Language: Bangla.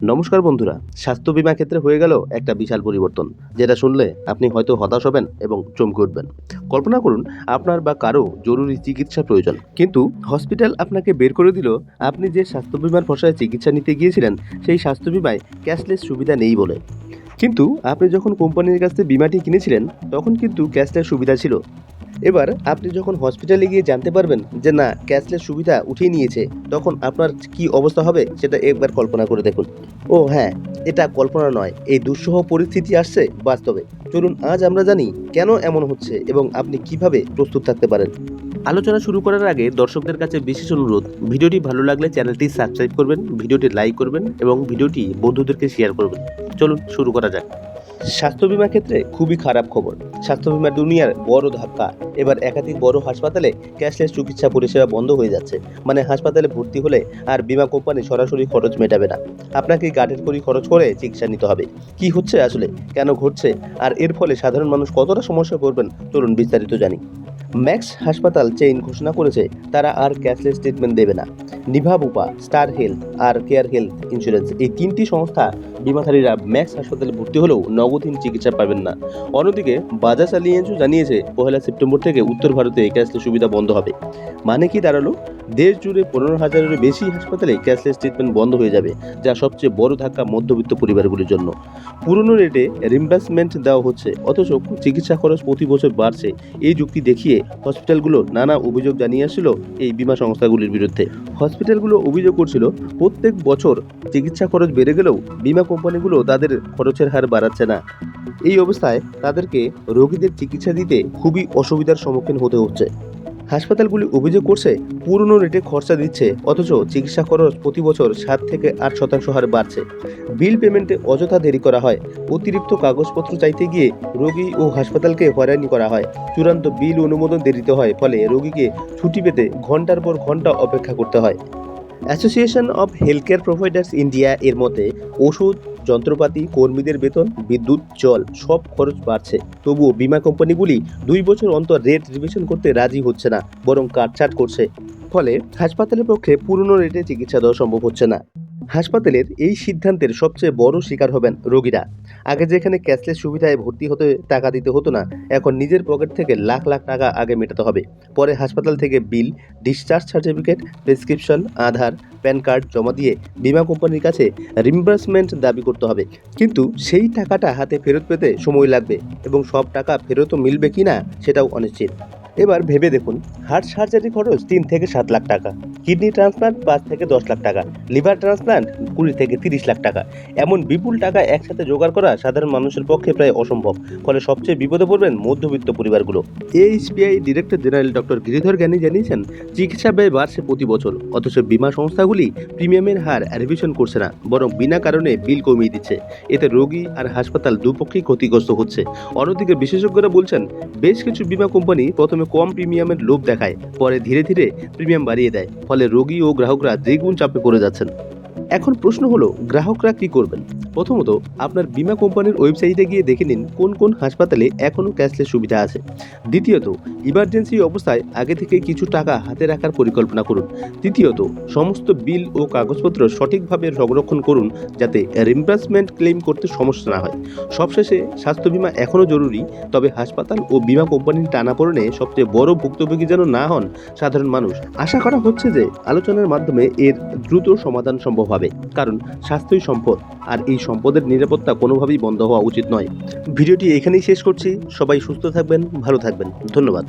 নমস্কার বন্ধুরা, স্বাস্থ্য বিমা ক্ষেত্রে হয়ে গেল একটা বিশাল পরিবর্তন, যেটা শুনলে আপনি হয়তো হতাশ হবেন এবং চমকে উঠবেন। কল্পনা করুন, আপনার বা কারও জরুরি চিকিৎসা প্রয়োজন, কিন্তু হসপিটাল আপনাকে বের করে দিল, আপনি যে স্বাস্থ্য বিমার ভরসায় চিকিৎসা নিতে গিয়েছিলেন, সেই স্বাস্থ্য বিমায় ক্যাশলেস সুবিধা নেই বলে। কিন্তু আপনি যখন কোম্পানির কাছ থেকে বিমাটি কিনেছিলেন, তখন কিন্তু ক্যাশলেস সুবিধা ছিল। এবার আপনি যখন হসপিটালে গিয়ে জানতে পারবেন যে না ক্যাশলেস সুবিধা উঠিয়ে নিয়েছে, তখন আপনার কি অবস্থা হবে সেটা একবার কল্পনা করে দেখুন। ও হ্যাঁ এটা কল্পনা নয়, এই দুঃসহ পরিস্থিতি আসছে বাস্তবে। চলুন আজ আমরা জানি কেন এমন হচ্ছে এবং আপনি কীভাবে প্রস্তুত থাকতে পারেন। আলোচনা শুরু করার আগে দর্শকদের কাছে বিশেষ অনুরোধ, ভিডিওটি ভালো লাগলে চ্যানেলটি সাবস্ক্রাইব করবেন, ভিডিওটি লাইক করবেন এবং ভিডিওটি বন্ধুদেরকে শেয়ার করবেন। চলুন শুরু করা যাক। স্বাস্থ্য বিমা ক্ষেত্রে খুবই খারাপ খবর। স্বাস্থ্য বিমা দুনিয়ার বড় ধাক্কা। এবার একাধিক বড় হাসপাতালে ক্যাশলেস চিকিৎসা পরিষেবা বন্ধ হয়ে যাচ্ছে। মানে হাসপাতালে ভর্তি হলে আর বিমা কোম্পানি সরাসরি খরচ মেটাবে না। আপনাকে গাঠের করি খরচ করে চিকিৎসা নিতে হবে। কি হচ্ছে আসলে? কেন ঘটছে? আর এর ফলে সাধারণ মানুষ কতটা সমস্যা করবেন চলুন বিস্তারিত জানি। ম্যাক্স হাসপাতাল চেইন ঘোষণা করেছে, তারা আর ক্যাশলেস ট্রিটমেন্ট দেবে না। নিভা বুপা স্টার হেলথ আর কেয়ার হেলথ ইন্স্যুরেন্স এই তিনটি সংস্থা বিমাধারীরা ম্যাক্স হাসপাতালে ভর্তি হলেও নগদহীন চিকিৎসা পাবেন না। অন্যদিকে বাজাজ আলিয়েন্সও জানিয়েছে, পহেলা সেপ্টেম্বর থেকে উত্তর ভারতে ক্যাশলেস সুবিধা বন্ধ হবে। মানে কি দাঁড়াল? দেশ জুড়ে পনেরো হাজারেরও বেশি হাসপাতালে ক্যাশলেস ট্রিটমেন্ট বন্ধ হয়ে যাবে, যা সবচেয়ে বড় ধাক্কা মধ্যবিত্ত পরিবারগুলির জন্য। পুরনো রেটে রিম্বার্সমেন্ট দেওয়া হচ্ছে, অথচ চিকিৎসা খরচ প্রতি বছর বাড়ছে। এই যুক্তি দেখিয়ে হসপিটালগুলো নানা অভিযোগ জানিয়ে আসছিল এই বিমা সংস্থাগুলির বিরুদ্ধে। হসপিটালগুলো অভিযোগ করছিল, প্রত্যেক বছর চিকিৎসা খরচ বেড়ে গেলেও বিমা কোম্পানিগুলো তাদের খরচের হার বাড়াচ্ছে না। এই অবস্থায় তাদেরকে রোগীদের চিকিৎসা দিতে খুবই অসুবিধার সম্মুখীন হতে হচ্ছে। হাসপাতালগুলি অভিযোগ করছে পুরনো রেটে খরচা দিচ্ছে, অথচ চিকিৎসা খরচ প্রতি বছর সাত থেকে আট শতাংশ হারে বাড়ছে। বিল পেমেন্টে অযথা দেরি করা হয়। অতিরিক্ত কাগজপত্র চাইতে গিয়ে রোগী ও হাসপাতালকে হয়রানি করা হয়। চূড়ান্ত বিল অনুমোদন দেরিতে হয়, ফলে রোগীকে ছুটি পেতে ঘণ্টার পর ঘণ্টা অপেক্ষা করতে হয়। Association of health care providers India এর মতে, ওষুধ, যন্ত্রপাতি, কর্মীদের বেতন, বিদ্যুৎ, জল সব খরচ বাড়ছে। তবুও বিমা কোম্পানিগুলি দুই বছর অন্তর রেট রিভিশন করতে রাজি হচ্ছে না, বরং কাটছাট করছে। ফলে হাসপাতালের পক্ষে পুরনো রেটে চিকিৎসা দেওয়া সম্ভব হচ্ছে না। হাসপাতালের এই সিদ্ধান্তের সবচেয়ে বড় শিকার হবেন রোগীরা। আগে যেখানে ক্যাশলেস সুবিধায় ভর্তি হতে টাকা দিতে হতো না, এখন নিজের পকেট থেকে লাখ লাখ টাকা আগে মেটাতে হবে। পরে হাসপাতাল থেকে bill, discharge certificate, prescription, Aadhaar, PAN card জমা দিয়ে বিমা কোম্পানির কাছে রিম্বার্সমেন্ট দাবি করতে হবে। কিন্তু সেই টাকাটা হাতে ফেরত পেতে সময় লাগবে এবং সব টাকা ফেরতও মিলবে কি না সেটাও অনিশ্চিত। এবার ভেবে দেখুন, হার্ট সার্জারি খরচ তিন থেকে সাত লাখ টাকা। কিডনি ট্রান্সপ্লান্ট পাঁচ থেকে দশ লাখ টাকা লিভার ট্রান্সপ্লান্ট কুড়ি থেকে তিরিশ লাখ টাকা। এমন বিপুল টাকা একসাথে জোগাড় করা সাধারণ মানুষের পক্ষে প্রায় অসম্ভব। ফলে সবচেয়ে বিপদে পড়বেন মধ্যবিত্ত পরিবারগুলো। HPI director general doctor Giridhar Gyani জানিয়েছেন, চিকিৎসা ব্যয় বাড়ছে প্রতি বছর, অথচ বিমা সংস্থাগুলি প্রিমিয়ামের হার রিভিশন করছে না, বরং বিনা কারণে বিল কমিয়ে দিচ্ছে। এতে রোগী আর হাসপাতাল দুপক্ষেই ক্ষতিগ্রস্ত হচ্ছে। অন্যদিকে বিশেষজ্ঞরা বলছেন, বেশ কিছু বিমা কোম্পানি প্রথমে কম প্রিমিয়ামের লোভ দেখায়, পরে ধীরে ধীরে প্রিমিয়াম বাড়িয়ে দেয়। ফলে রোগী ও গ্রাহকরা দ্বিগুণ চাপে পড়ে যাচ্ছেন। এখন প্রশ্ন হলো গ্রাহকরা কি করবেন? প্রথমত, আপনার বিমা কোম্পানির ওয়েবসাইটে গিয়ে দেখে নিন কোন কোন হাসপাতালে এখনও ক্যাশলেস সুবিধা আছে। দ্বিতীয়ত ইমার্জেন্সি অবস্থায় আগে থেকে কিছু টাকা হাতে রাখার পরিকল্পনা করুন। তৃতীয়ত, সমস্ত বিল ও কাগজপত্র সঠিকভাবে সংরক্ষণ করুন যাতে রিম্বার্সমেন্ট ক্লেম করতে সমস্যা না হয়। সবশেষে, স্বাস্থ্য বিমা এখনও জরুরি, তবে হাসপাতাল ও বিমা কোম্পানির টানাপোড়েনে সবচেয়ে বড় ভুক্তভোগী যেন না হন সাধারণ মানুষ। আশা করা হচ্ছে যে, আলোচনার মাধ্যমে এর দ্রুত সমাধান সম্ভব হবে, কারণ স্বাস্থ্যই সম্পদ, আর এই সম্পদের নিরাপত্তা কোনোভাবেই বন্ধ হওয়া উচিত নয়। ভিডিওটি এখানেই শেষ করছি। সবাই সুস্থ থাকবেন, ভালো থাকবেন। ধন্যবাদ।